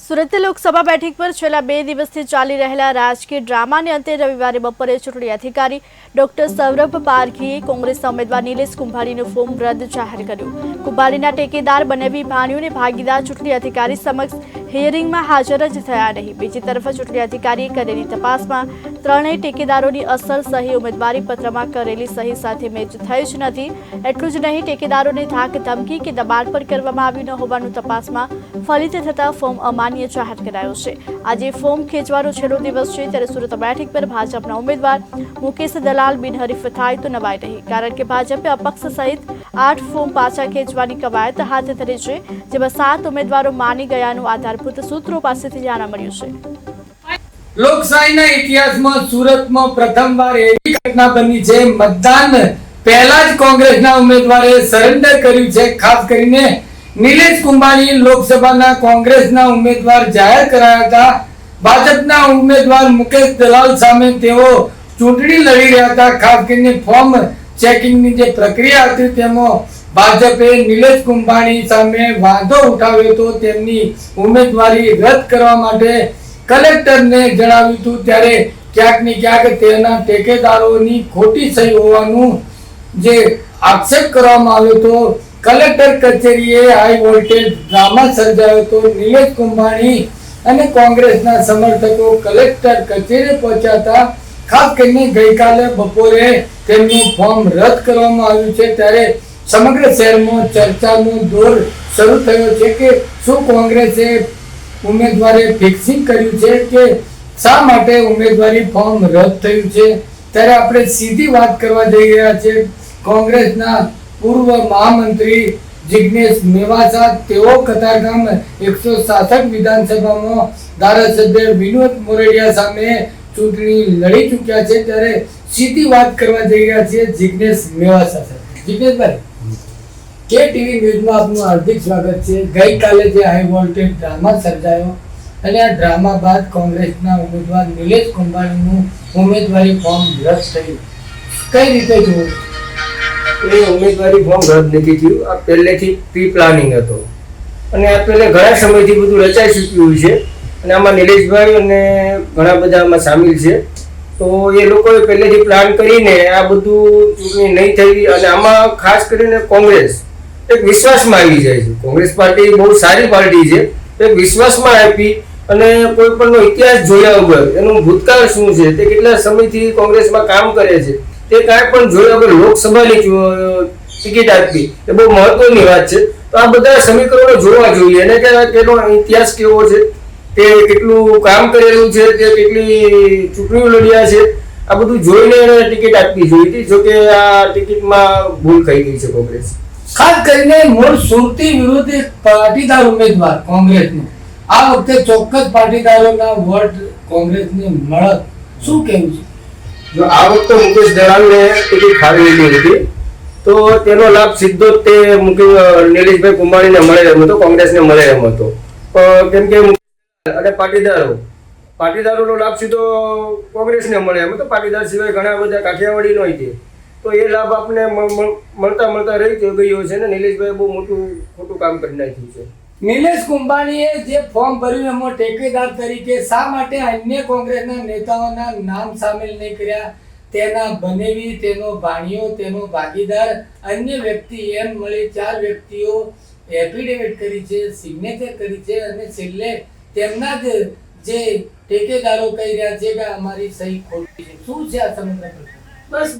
સુરત લોકસભા બેઠક પર છેલ્લા બે દિવસથી ચાલી રહેલા રાજકીય ડ્રામાને અંતે રવિવારે બપોરે ચૂંટણી અધિકારી ડોક્ટર સૌરભ પારખીએ કોંગ્રેસના ઉમેદવાર નિલેશ કુંભારીનું ફોર્મ રદ જાહેર કર્યું. કુંભારીના ટેકેદાર બનેવી ભાણ્યુને ભાગીદાર ચૂંટણી અધિકારી સમક્ષ હિયરિંગમાં હાજર જ થયા નહીં. બીજી તરફ ચૂંટણી અધિકારીએ કરેલી તપાસમાં ત્રણેય ટેકેદારોની અસલ સહી ઉમેદવારી પત્રમાં કરેલી સહી સાથે મેચ થઈ જ નથી. એટલું જ નહીં, ટેકેદારોને ધાક ધમકી કે દબાણ પર કરવામાં આવ્યું ન હોવાનું તપાસમાં ફલિત થતા ફોર્મ અમાન્ય જાહેર કરાયો છે. આજે ફોર્મ ખેંચવાનો છેલ્લો દિવસ છે, ત્યારે સુરત બેઠક પર ભાજપના ઉમેદવાર મુકેશ દલાલ, બિનહરીફ થાય તો નવાય રહી કારણ કે ભાજપે અપક્ષ સહિત આઠ ફોર્મ પાછા ખેંચવાની કવાયત હાથ ધરી છે, જેમાં સાત ઉમેદવારો માની ગયાનું આધારભૂત સૂત્રો પાસેથી જાણવા મળ્યું છે. લોકશાહીના ઇતિહાસમાં સુરતમાં પ્રથમવાર એવી ઘટના બની છે મતદાન પહેલા જ કોંગ્રેસના ઉમેદવારે સરેન્ડર કર્યું છે. ખાસ કરીને નિલેશ કુંભાણી લોકસભાના કોંગ્રેસના ઉમેદવાર જાહેર કરાયા હતા. ભાજપના ઉમેદવાર મુકેશ દલાલ સામે તેઓ ચૂંટણી લડી રહ્યા હતા. ખાસ કરીને ફોર્મ ચેકિંગની જે પ્રક્રિયા હતી તેમાં ભાજપે નિલેશ કુંભાણી સામે વાંધો ઉઠાવ્યો હતો. તેમની ઉમેદવારી રદ કરવા માટે કલેક્ટરને જણાવ્યું હતું. ત્યારે ક્યાંક ને ક્યાંક તેના ટેકેદારોની ખોટી સહી હોવાનું જે આક્ષેપ કરવામાં આવ્યો હતો. કલેક્ટર કચેરીએ હાઈ વોલ્ટેજ ડ્રામા સર્જાયો હતો. નિલેશ કુંભાણી અને કોંગ્રેસના સમર્થકો કલેક્ટર કચેરી પહોંચ્યા હતા. ખાસ કરીને ગઈકાલે બપોરે તેમનું ફોર્મ રદ કરવામાં આવ્યું છે. ત્યારે સમગ્ર શહેરમાં ચર્ચાનો દોર શરૂ થયો છે કે શું કોંગ્રેસે ઉમેદવારે ફિક્સિંગ કર્યું છે કે શા માટે ઉમેદવારી ફોર્મ રદ થયું છે? ત્યારે આપણે સીધી વાત કરવા જઈ રહ્યા છે. કોંગ્રેસના પૂર્વ મહામંત્રી જિગ્નેશ મેવાસા, તેઓ કતારગામ એકસો સાસઠ વિધાનસભામાં ધારાસભ્ય વિનોદ મોરડિયા સામે ચૂંટણી લડી ચૂક્યા છે. ત્યારે સીધી વાત કરવા જઈ રહ્યા છીએ જિગ્નેશ મેવાસા સાથે. જિગ્નેશભાઈ. કે ટીવી ન્યૂઝમાં આપનું હાર્દિક સ્વાગત છે. ગઈકાલે જે હાઈ વોલ્ટેજ ડ્રામા સર્જાયો અને આ ડ્રામા બાદ કોંગ્રેસના ઉમેદવાર નિલેશ કુંભાણીનું ઉમેદવારી ફોર્મ રદ થયું. કઈ રીતે જોયું? એ ઉમેદવારી ફોર્મ રદ નથી થયું. આ પહેલેથી પ્રી પ્લાનિંગ હતો. અને આ પહેલે ઘણા સમયથી બધું રચાઈ ચૂક્યું છે. અને આમાં નિલેશભાઈ અને ઘણા બધા આમાં સામેલ છે. તો એ લોકોએ પહેલેથી પ્લાન કરીને આ બધું ચૂંટણી નહીં થઈ અને આમાં ખાસ કરીને કોંગ્રેસ એક વિશ્વાસમાં આવી જાય છે. કોંગ્રેસ પાર્ટી બહુ સારી પાર્ટી છે. એક વિશ્વાસમાં આપી અને કોઈ પણનો ઇતિહાસ જોયા વગર એનું ભૂતકાળ શું છે તે કેટલા સમયથી કોંગ્રેસમાં કામ કરે છે તે કાંઈ પણ જોયા વગર લોકસભાની ટિકિટ આપવી એ બહુ મહત્વની વાત છે. તો આ બધા સમીકરણો જોવા જોઈએ. અને કે તેનો ઇતિહાસ કેવો છે? તે કેટલું કામ કરેલું છે તે કેટલી ચૂંટણીઓ લડ્યા છે આ બધું જોઈને એને ટિકિટ આપવી જોઈએ હતી જોકે આ ટિકિટમાં ભૂલ થઈ ગઈ છે કોંગ્રેસ. ખાસ કરીને મૂળ સુરતી વિરુદ્ધ પાટીદાર ઉમેદવાર કોંગ્રેસનો. આ વખતે ચોક્કસ પાટીદારોના વોટ કોંગ્રેસને મળત. શું કહેવું છે? જો આ વખતે મુકેશ દલાલને ટિકિટ ફાળવેલી હતી તો તેનો લાભ સીધો તે મુકેશ નીલેશભાઈ કુંભાણીને મળે એમ હતો કોંગ્રેસને મળે એમ હતો. કેમ કે અને પાટીદારો. પાટીદારોનો લાભ સીધો કોંગ્રેસને મળે. એમ તો પાટીદાર સિવાય ઘણા બધા કાઠિયાવાડી હોય છે તો એ લાભ આપને મળતા મળતા રહી ગયો છે ને નિલેશભાઈ બહુ મોટું, ખોટું કામ કરી નાખ્યું છે. નિલેશ કુંભાણીએ જે ફોર્મ ભર્યું એમાં ટેકેદાર તરીકે શા માટે અન્ય કોંગ્રેસના નેતાઓના નામ સામેલ નહીં કર્યા? તેના બનેવી, તેનો ભાણિયો તેનો ભાગીદાર, અન્ય વ્યક્તિ એમ મળી ચાર વ્યક્તિઓ એફિડેવિટ કરી છે સિગ્નેચર કરી છે અને છેલ્લે તેમના જ જે ટેકેદારો કહી રહ્યા છે કે અમારી સહી ખોટી છે. શું છે આ સમગ્ર? બસ.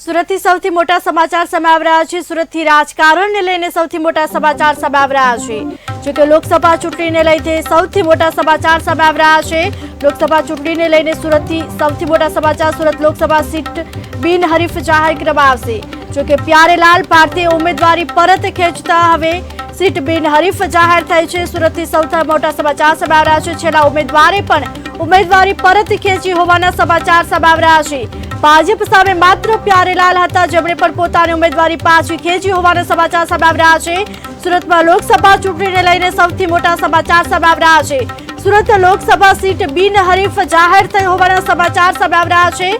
સુરતથી સૌથી મોટા સમાચાર સામે આવી રહ્યા છે. સુરતથી રાજકારણને લઈને સૌથી મોટા સમાચાર સામે આવી રહ્યા છે. જો કે લોકસભા ચૂંટણીને લઈને સૌથી મોટા સમાચાર સામે આવી રહ્યા છે. લોકસભા ચૂંટણીને લઈને સુરતથી સૌથી મોટા સમાચાર સુરત લોકસભા સીટ બિનહરીફ જાહેર કરવામાં આવશે. જો કે પ્યારેલાલ ભારતીય ઉમેદવારી પરત ખેંચતા હવે સીટ બિનહરીફ જાહેર થઈ છે. સુરતથી સૌથી મોટા સમાચાર સામે રહ્યા છે. છેલ્લા ઉમેદવારે પણ ઉમેદવારી પરત ખેંચી હોવાના સમાચાર સામે રહ્યા છે. ભાજપ સામે માત્ર પ્યારેલાલ હતા. જેમણે પણ પોતાની ઉમેદવારી પાછી ખેંચી હોવાના સમાચાર સામે રહ્યા છે. સુરતમાં લોકસભા ચૂંટણીને લઈને સૌથી મોટા સમાચાર સામે રહ્યા છે. સુરત લોકસભા સીટ બિનહરીફ જાહેર થઈ હોવાના સમાચાર સામે આવી રહ્યા છે.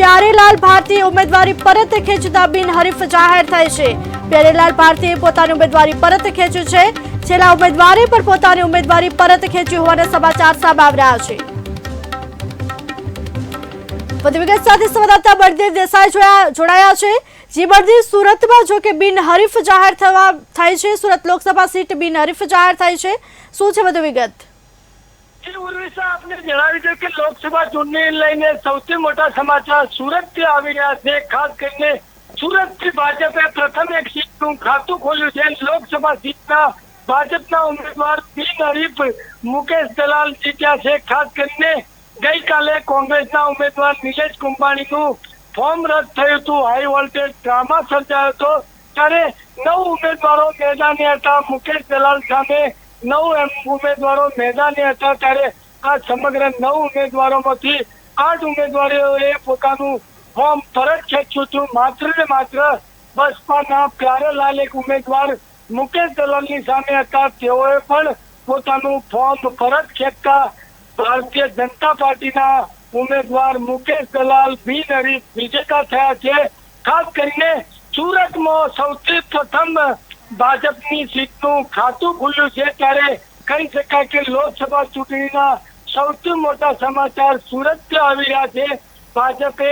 પ્યારેલાલ ભારતીય ઉમેદવારી પરત ખેંચતા બિનહરીફ જાહેર થઈ છે. પ્યારેલાલ ભારતીએ પોતાની ઉમેદવારી પરત ખેંચી છે. છેલ્લા ઉમેદવારે પણ પોતાની ઉમેદવારી પરત ખેંચી હોવાના સમાચાર સામે આવી રહ્યા છે. વધુ વિગત સાથે સંવાદદાતા બળદેવ દેસાઈ જોડાયા છે. જે બળદેવ, સુરતમાં જો કે બિનહરીફ જાહેર થવા થાય છે. સુરત લોકસભા સીટ બિનહરીફ જાહેર થાય છે. શું છે વધુ વિગત? લોકસભા ચૂંટણી લઈને સૌથી મોટા સમાચાર સુરતથી આવી રહ્યા છે. ખાસ કરીને સુરતથી ભાજપે પ્રથમ એક સીટનું ખાતું ખોલ્યું છે. લોકસભા સીટના ભાજપના ઉમેદવાર બિનહરીફ મુકેશ દલાલ જીત્યા છે. ખાસ કરીને ગઈકાલે કોંગ્રેસના ઉમેદવાર નિલેશ કુંભાણીનું ફોર્મ રદ થયું હતું. હાઈ વોલ્ટેજ ડ્રામા સર્જાયો હતો. ત્યારે નવ ઉમેદવારો મેદાને હતા. મુકેશ દલાલ સામે નવ ઉમેદવારો મેદાને હતા. ત્યારે આ સમગ્ર નવ ઉમેદવારોમાંથી આઠ ઉમેદવારોએ પોતાનું ફોર્મ ફરજ ખેંચું છું માત્ર ને માત્ર બસપાના પ્યારેલાલ એક ઉમેદવાર મુકેશ દલાલની સામે હતા? તેઓએ પણ પોતાનું ફોર્મ ફરજ ખેંચતા ભારતીય જનતા પાર્ટીના ઉમેદવાર મુકેશ દલાલ બિનહરીફ વિજેતા થયા છે. ખાસ કરીને સુરતમાં સૌથી પ્રથમ ભાજપની સીટનું ખાતું ખુલ્યું છે ત્યારે કહી શકાય કે લોકસભા ચૂંટણીના સૌથી મોટા સમાચાર સુરતથી આવી રહ્યા છે. ભાજપે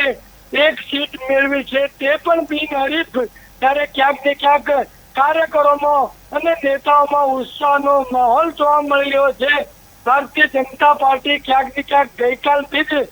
એક સીટ મેળવી છે, તે પણ બિનહરીફ ત્યારે ક્યાંક ને ક્યાંક કાર્યકરોમાં અને નેતાઓમાં ઉત્સાહનો માહોલ જોવા મળી રહ્યો છે. ભારતીય જનતા પાર્ટી ક્યાંક ને ક્યાંક ગઈકાલથી જ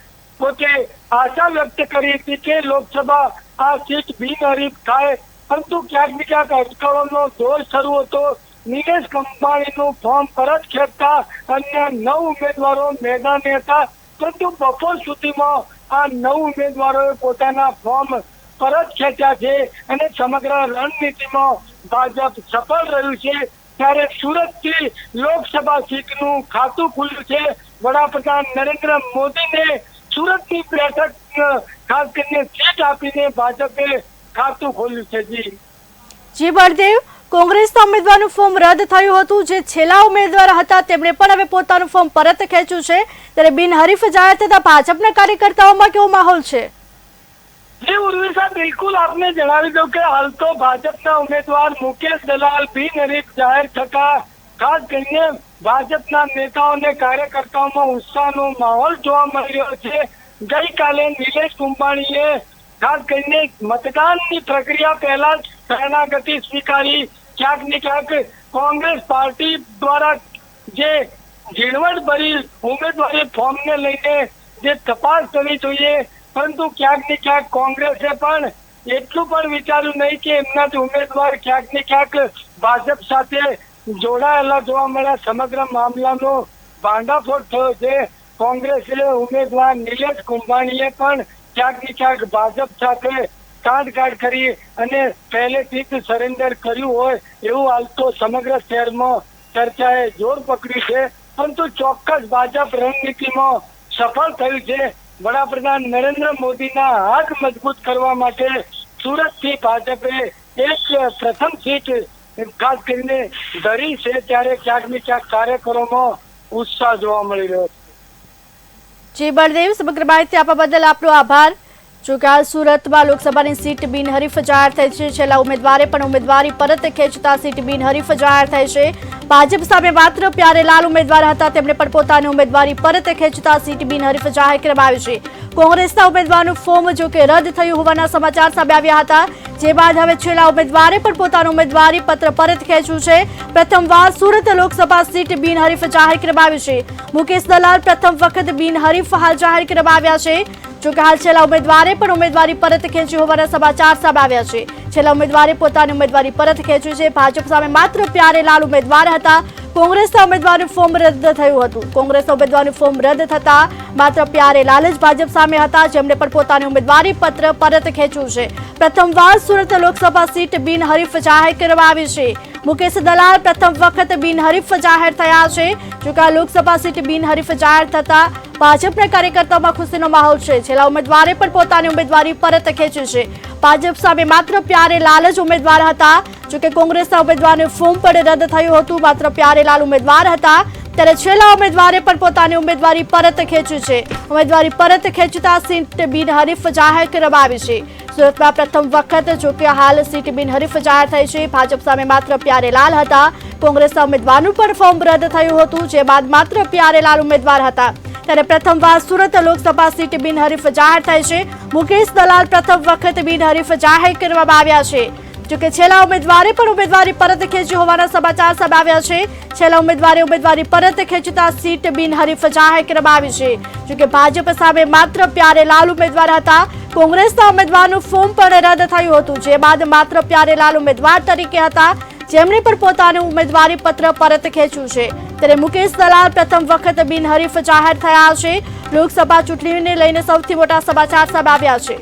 પોતે આશા વ્યક્ત કરી હતી કે લોકસભા આ સીટ બિનહરીફ થાય. પરંતુ ક્યાંક ને ક્યાંક અટકળોનો દોર શરૂ હતો. નિલેશ કંપાણીનું ફોર્મ પરત ખેંચતા અન્ય નવ ઉમેદવારો મેદાને હતા. પરંતુ બપોર સુધીમાં આ નવ ઉમેદવારોએ પોતાના ફોર્મ પરત ખેંચ્યા છે અને સમગ્ર રણનીતિમાં ભાજપ સફળ રહ્યું છે. ત્યારે સુરતથી લોકસભા સીટનું ખાતું ખુલ્યું છે. વડાપ્રધાન નરેન્દ્ર મોદીને સુરતની બેઠક, ખાસ કરીને સીટ આપીને ભાજપે ખાતું ખોલ્યું છે જી. જી, બળદેવ કોંગ્રેસના ઉમેદવારનું ફોર્મ રદ થયું હતું, જે છેલ્લા ઉમેદવાર હતા, તેમણે પણ હવે પોતાનું ફોર્મ પરત ખેંચ્યું છે. ત્યારે બિનહરીફ જાહેર થતા ભાજપના કાર્યકર્તાઓમાં કેવો માહોલ છે? જી ઉર્વિશા બિલકુલ આપને જણાવી દઉં કે હાલ તો ભાજપના ઉમેદવાર મુકેશ દલાલ બિનહરીફ જાહેર થતા, ખાસ કરીને ભાજપના નેતાઓ અને કાર્યકર્તાઓમાં ઉત્સાહનો માહોલ જોવા મળી રહ્યો છે. ગઈકાલે નિલેશ કુંભાણીએ ખાસ કરીને મતદાનની પ્રક્રિયા પહેલા જ શરણાગતિ સ્વીકારી. ક્યાંક ને ક્યાંક કોંગ્રેસ પાર્ટી દ્વારા જે ઝીણવટ ભરી ઉમેદવારી ફોર્મને લઈને જે તપાસ કરવી જોઈએ, પરંતુ ક્યાંક ને ક્યાંક કોંગ્રેસે પણ એટલું પણ વિચાર્યું નહીં કે એમનાથી ઉમેદવાર ક્યાંક ને ક્યાંક ભાજપ સાથે જોડાયેલા જોવા મળ્યા. સમગ્ર મામલાનો ભાંડાફોડ થયો છે. કોંગ્રેસે ઉમેદવાર નિલેશ કુંભાણીએ પણ ક્યાંક ને ક્યાંક ભાજપ સાથે કાંડકાડ કરી અને પહેલેથી જ સરેન્ડર કર્યું હોય એવું હાલ સમગ્ર શહેરમાં ચર્ચાએ જોર પકડ્યું છે. પરંતુ ચોક્કસ ભાજપ રણનીતિમાં સફળ થયું છે. વડાપ્રધાન નરેન્દ્ર મોદીના હાથ મજબૂત કરવા માટે સુરતથી ભાજપે એક પ્રથમ સીટ ખાસ કરીને ધરી છે ત્યારે ક્યાંક ને ક્યાંક કાર્યકરોમાં ઉત્સાહ જોવા મળી રહ્યો છે. જી બળદેવ. સમગ્ર માહિતી આપવા બદલ આપનો આભાર. જો કે હાલ સુરતમાં લોકસભાની સીટ બિનહરીફ જાહેર થઈ છે. છેલ્લા ઉમેદવારે પણ ઉમેદવારી પરત ખેંચતા સીટ બિનહરીફ જાહેર થઈ છે. ભાજપ સામે માત્ર પ્યારેલાલ ઉમેદવાર હતા. તેમણે પણ પોતાની ઉમેદવારી પરત ખેંચતા સીટ બિનહરીફ જાહેર કરવામાં છે. કોંગ્રેસના ઉમેદવારનું ફોર્મ જો કે રદ થયું હોવાના સમાચાર સામે આવ્યા હતા. જે બાદ હવે છેલ્લા ઉમેદવારે પણ પોતાનું ઉમેદવારી પત્ર પરત ખેંચ્યું છે. પ્રથમવાર સુરત લોકસભા સીટ બિનહરીફ જાહેર કરવામાં છે. મુકેશ દલાલ પ્રથમ વખત બિનહરીફ હાલ જાહેર કરવામાં છે. જો કે હાલ છેલ્લા ઉમેદવારે પણ ઉમેદવારી પરત ખેંચી હોવાના સમાચાર સામે આવ્યા છે. છેલ્લા ઉમેદવારે પોતાની ઉમેદવારી પરત ખેંચી છે. ભાજપ સામે માત્ર પ્યારેલાલ ઉમેદવાર હતા. કોંગ્રેસના ઉમેદવારનું ફોર્મ રદ થયું હતું. કોંગ્રેસના ઉમેદવારનું ફોર્મ રદ થતા માત્ર પ્યારે લાલજ ભાજપ સામે હતા. જેમણે પણ પોતાની ઉમેદવારી પત્ર પરત ખેંચ્યું છે. પ્રથમવાર સુરત લોકસભા સીટ બિનહરીફ જાહેર કરવામાં આવી છે. મુકેશ દલાલ પ્રથમ વખત બિનહરીફ જાહેર થયા છે. જો કે આ લોકસભા સીટ બિનહરીફ જાહેર થતા ભાજપના કાર્યકર્તાઓમાં ખુશીનો માહોલ છે. છેલ્લા ઉમેદવારે પણ પોતાની ઉમેદવારી પરત ખેંચી છે. ભાજપ સામે માત્ર પ્યારેલાલ જ ઉમેદવાર હતા. જો કે કોંગ્રેસના ઉમેદવારનું ફોર્મ પણ રદ થયું હતું. માત્ર પ્યારેલાલ ઉમેદવાર હતા. ત્યારે છેલ્લા ઉમેદવારે પણ પોતાની ઉમેદવારી પરત ખેંચી છે. ઉમેદવારી પરત ખેંચતા સીટ બિનહરીફ જાહેર કરવામાં આવી છે. સુરતમાં પ્રથમ વખત જોકે હાલ સીટ બિનહરીફ જાહેર થઈ છે. ભાજપ સામે માત્ર પ્યારેલાલ હતા. કોંગ્રેસના ઉમેદવારનું પણ ફોર્મ રદ થયું હતું. જે બાદ માત્ર પ્યારેલાલ ઉમેદવાર હતા. ત્યારે પ્રથમવાર સુરત લોકસભા સીટ બિનહરીફ જાહેર થઈ છે. મુકેશ દલાલ પ્રથમ વખત બિનહરીફ જાહેર કરવામાં આવ્યા છે. જોકે છેલ્લા ઉમેદવારે પણ ઉમેદવારી પરત ખેંચી હોવાના સમાચાર સામે આવ્યા છે. છેલ્લા ઉમેદવારે ઉમેદવારી પરત ખેંચતા સીટ બિનહરીફ જાહેર કરવામાં આવી છે. જોકે ભાજપ સામે માત્ર પ્યારેલાલ ઉમેદવાર હતા. કોંગ્રેસના ઉમેદવારનું ફોર્મ પણ રદ થયું હતું. જે બાદ માત્ર પ્યારેલાલ ઉમેદવાર તરીકે હતા. જેમણે પણ પોતાનું ઉમેદવારી પત્ર પરત ખેંચ્યું છે. ત્યારે મુકેશ દલાલ પ્રથમ વખત બિનહરીફ જાહેર થયા છે. લોકસભા ચૂંટણીને લઈને સૌથી મોટા સમાચાર સામે આવ્યા છે.